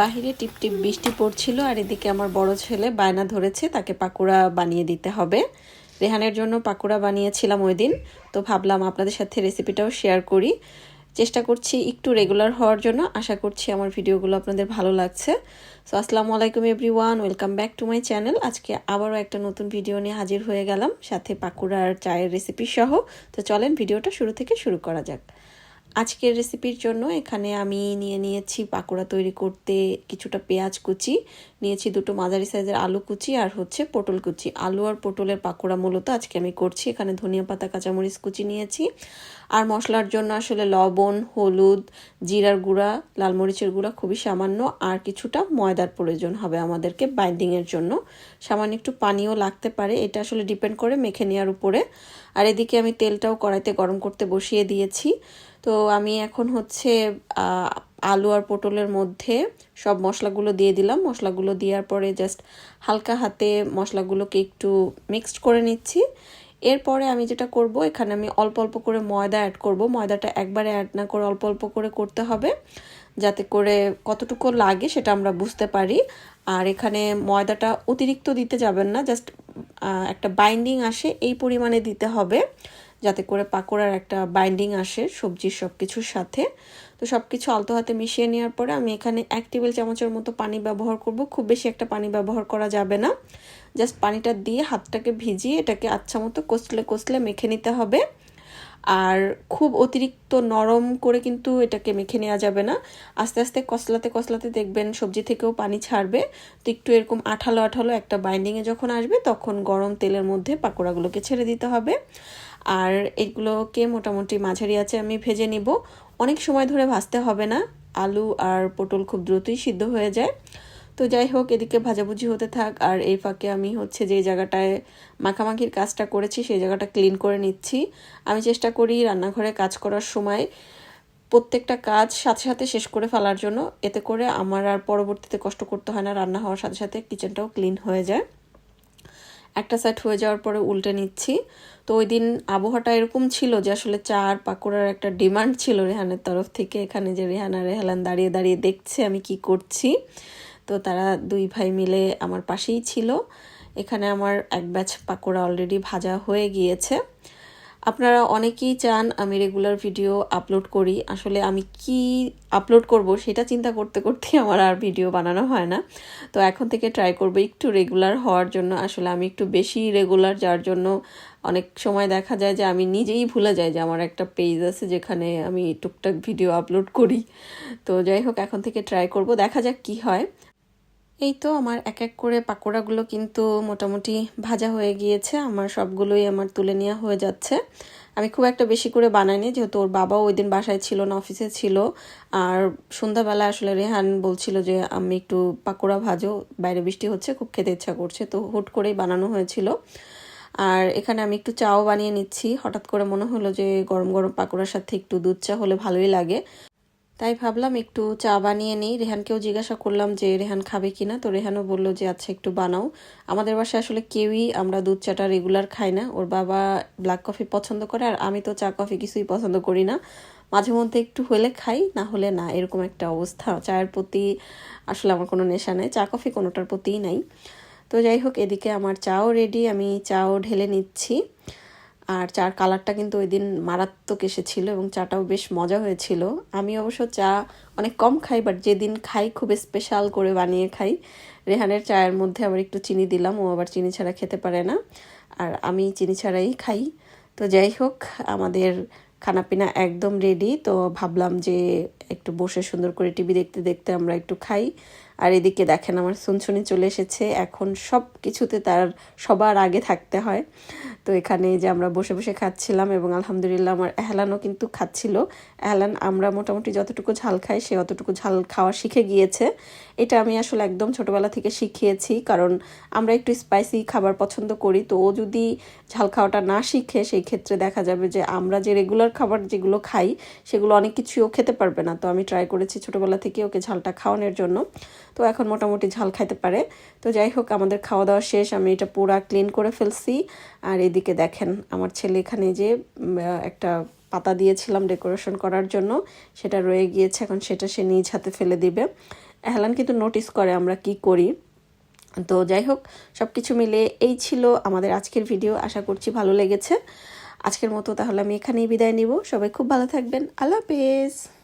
বাহিরে টিপটিপ বৃষ্টি পড়ছিল আর এদিকে আমার বড় ছেলে বায়না ধরেছে, তাকে পাকোড়া বানিয়ে দিতে হবে। রেহানের জন্য পাকোড়া বানিয়েছিলাম ওই দিন, তো ভাবলাম আপনাদের সাথে রেসিপিটাও শেয়ার করি। চেষ্টা করছি একটু রেগুলার হওয়ার জন্য, আশা করছি আমার ভিডিওগুলো আপনাদের ভালো লাগছে। সো আসসালামু আলাইকুম everyone welcome back to my channel আজকে আবারও একটা নতুন ভিডিও নিয়ে হাজির হয়ে গেলাম, সাথে পাকুড়ার চায়ের রেসিপি সহ। তো চলেন, ভিডিওটা শুরু থেকে শুরু করা যাক। আজকের রেসিপির জন্য এখানে আমি নিয়ে নিয়েছি পাকোড়া তৈরি করতে কিছুটা পেঁয়াজ কুচি, নিয়েছি দুটো মাঝারি সাইজের আলু কুচি আর হচ্ছে পটল কুচি। আলু আর পটলের পাকোড়া মূলত আজকে আমি করছি। এখানে ধনিয়া পাতা, কাঁচামরিচ কুচি নিয়েছি। আর মশলার জন্য আসলে লবণ, হলুদ, জিরার গুঁড়া, লাল মরিচের গুঁড়া খুবই সামান্য আর কিছুটা ময়দার প্রয়োজন হবে আমাদেরকে বাইন্ডিংয়ের জন্য। সামান্য একটু পানিও লাগতে পারে। এটা আসলে ডিপেন্ড করে মেখে নেওয়ার উপরে। আর এদিকে আমি তেলটাও কড়াইতে গরম করতে বসিয়ে দিয়েছি। তো আমি এখন হচ্ছে আলু আর পটলের মধ্যে সব মশলাগুলো দিয়ে দিলাম। মশলাগুলো দেওয়ার পরে জাস্ট হালকা হাতে মশলাগুলোকে একটু মিক্সড করে নিচ্ছি। এরপরে আমি যেটা করব, এখানে আমি অল্প অল্প করে ময়দা অ্যাড করব। ময়দাটা একবারে অ্যাড না করে অল্প অল্প করে করতে হবে, যাতে করে কতটুকু লাগে সেটা আমরা বুঝতে পারি। আর এখানে ময়দাটা অতিরিক্ত দিতে যাবেন না জাস্ট একটা বাইন্ডিং আসে, এই পরিমাণে দিতে হবে যাতে করে পাকোড়ার একটা বাইন্ডিং আসে সবজির সব কিছুর সাথে। তো সব কিছু আলতো হাতে মিশিয়ে নেওয়ার পরে আমি এখানে এক টেবিল চামচের মতো পানি ব্যবহার করব। খুব বেশি একটা পানি ব্যবহার করা যাবে না। জাস্ট পানিটা দিয়ে হাতটাকে ভিজিয়ে এটাকে আচ্ছা মতো কষলে কষলে মেখে নিতে হবে। আর খুব অতিরিক্ত নরম করে কিন্তু এটাকে মেখে নেওয়া যাবে না। আস্তে আস্তে কসলাতে কসলাতে দেখবেন সবজি থেকেও পানি ছাড়বে। তো একটু এরকম আঠালো আঠালো একটা বাইন্ডিংয়ে যখন আসবে, তখন গরম তেলের মধ্যে পাকোড়াগুলোকে ছেড়ে দিতে হবে। আর এগুলোকে মোটামুটি মাঝারি আছে আমি ভেজে নিব। অনেক সময় ধরে ভাজতে হবে না। আলু আর পটল খুব দ্রুতই সিদ্ধ হয়ে যায়। তো যাই হোক এদিকে ভাজাভুজি হতে থাক। আর এই ফাঁকে আমি হচ্ছে যে জায়গাটায় মাখামাখির কাজটা করেছি, সেই জায়গাটা ক্লিন করে নিচ্ছি। আমি চেষ্টা করি রান্নাঘরে কাজ করার সময় প্রত্যেকটা কাজ সাথে সাথে শেষ করে ফেলার জন্য। এতে করে আমার আর পরবর্তীতে কষ্ট করতে হয় না, রান্না হওয়ার সাথে সাথে কিচেনটাও ক্লিন হয়ে যায়। একটা সাইড হয়ে যাওয়ার পরে উল্টে নিচ্ছি। তো ওই দিন আবহাওয়াটা এরকম ছিল যে আসলে চা আর পাকোড়ার একটা ডিমান্ড ছিল রেহানের তরফ থেকে। এখানে যে রেহানা রেহালান দাঁড়িয়ে দাঁড়িয়ে দেখছে আমি কি করছি। তো তারা দুই ভাই মিলে আমার পাশেই ছিল। এখানে আমার এক ব্যাচ পাকোড়া অলরেডি ভাজা হয়ে গিয়েছে। আপনারা অনেকেই চান আমি রেগুলার ভিডিও আপলোড করি। আসলে আমি কি আপলোড করব সেটা চিন্তা করতে করতে আমার আর ভিডিও বানানো হয় না। তো এখন থেকে ট্রাই করব একটু রেগুলার হওয়ার জন্য। আসলে আমি একটু বেশি রেগুলার যার জন্য অনেক সময় দেখা যায় যে আমি নিজেই ভুলে যাই যে আমার একটা পেজ আছে যেখানে আমি টুকটাক ভিডিও আপলোড করি। তো যাই হোক, এখন থেকে ট্রাই করব। দেখা যাক কি হয়। এই তো আমার এক এক করে পাকোড়াগুলো কিন্তু মোটামুটি ভাজা হয়ে গিয়েছে। আমার সবগুলোই আমার তুলে নেওয়া হয়ে যাচ্ছে। আমি খুব একটা বেশি করে বানাইনি, যেহেতু ওর বাবাও ওই দিন বাসায় ছিল না, অফিসে ছিল। আর সন্ধ্যাবেলা আসলে রেহান বলছিল যে আমি একটু পাকোড়া ভাজো, বাইরে বৃষ্টি হচ্ছে, খুব খেতে ইচ্ছা করছে। তো হুট করেই বানানো হয়েছিল। আর এখানে আমি একটু চাও বানিয়ে নিচ্ছি। হঠাৎ করে মনে হলো যে, গরম গরম পাকোড়ার সাথে একটু দুধ চা হলে ভালোই লাগে। তাই ভাবলাম একটু চা বানিয়ে নিই। রেহানকেও জিজ্ঞাসা করলাম যে, রেহান খাবে কি না তো রেহানও বলল যে আচ্ছা একটু বানাও। আমাদের বাসায় আসলে কেউই আমরা দুধ চাটা রেগুলার খাই না। ওর বাবা ব্ল্যাক কফি পছন্দ করে আর আমি তো চা কফি কিছুই পছন্দ করি না। মাঝে মধ্যে একটু হলে খাই, না হলে না, এরকম একটা অবস্থা। চায়ের প্রতি আসলে আমার কোনো নেশা নেই। চা কফি কোনোটার প্রতিই নাই। তো যাই হোক, এদিকে আমার চাও রেডি আমি চাও ঢেলে নিচ্ছি। আর চার কালারটা কিন্তু ওই দিন মারাত্মক এসেছিল এবং চাটাও বেশ মজা হয়েছিল। আমি অবশ্য চা অনেক কম খাই বাট যেদিন খাই খুব স্পেশাল করে বানিয়ে খাই। রেহানের চায়ের মধ্যে আবার একটু চিনি দিলাম, ও আবার চিনি ছাড়া খেতে পারে না। আর আমি চিনি ছাড়াই খাই। তো যাই হোক, আমাদের খানাপিনা একদম রেডি তো ভাবলাম যে একটু বসে সুন্দর করে টিভি দেখতে দেখতে আমরা একটু খাই। আর এদিকে দেখেন আমার শুনছুনি চলে এসেছে। এখন সব কিছুতে তার সবার আগে থাকতে হয়। তো এখানে যে আমরা বসে বসে খাচ্ছিলাম এবং আলহামদুলিল্লাহ আমার এহলানও কিন্তু খাচ্ছিল। এহলান আমরা মোটামুটি যতটুকু ঝাল খাই সে অতটুকু ঝাল খাওয়া শিখে গিয়েছে। এটা আমি আসলে একদম ছোটবেলা থেকে শিখিয়েছি কারণ আমরা একটু স্পাইসি খাবার পছন্দ করি। তো ও যদি ঝাল খাওয়াটা না শিখে সেই ক্ষেত্রে দেখা যাবে যে আমরা যে রেগুলার খাবার যেগুলো খাই সেগুলো অনেক কিছুই ও খেতে পারবে না। তো আমি ট্রাই করেছি ছোটোবেলা থেকে ওকে ঝালটা খাওয়ানোর জন্য। তো এখন মোটামুটি ঝাল খাইতে পারে। তো যাই হোক আমাদের খাওয়া দাওয়া শেষ, আমি এটা পুরা ক্লিন করে ফেলছি। আর এদিকে দেখেন, আমার ছেলে এখানে যে একটা পাতা দিয়েছিলাম ডেকোরেশন করার জন্য, সেটা রয়ে গিয়েছে, এখন সেটা সে নিজ হাতে ফেলে দিবে। এহলান কিন্তু নোটিস করে আমরা কি করি। তো যাই হোক সব কিছু মিলে এই ছিল আমাদের আজকের ভিডিও আশা করছি ভালো লেগেছে। আজকের মতো তাহলে আমি এখানেই বিদায় নিব। সবাই খুব ভালো থাকবেন। আল্লাহ হাফেজ।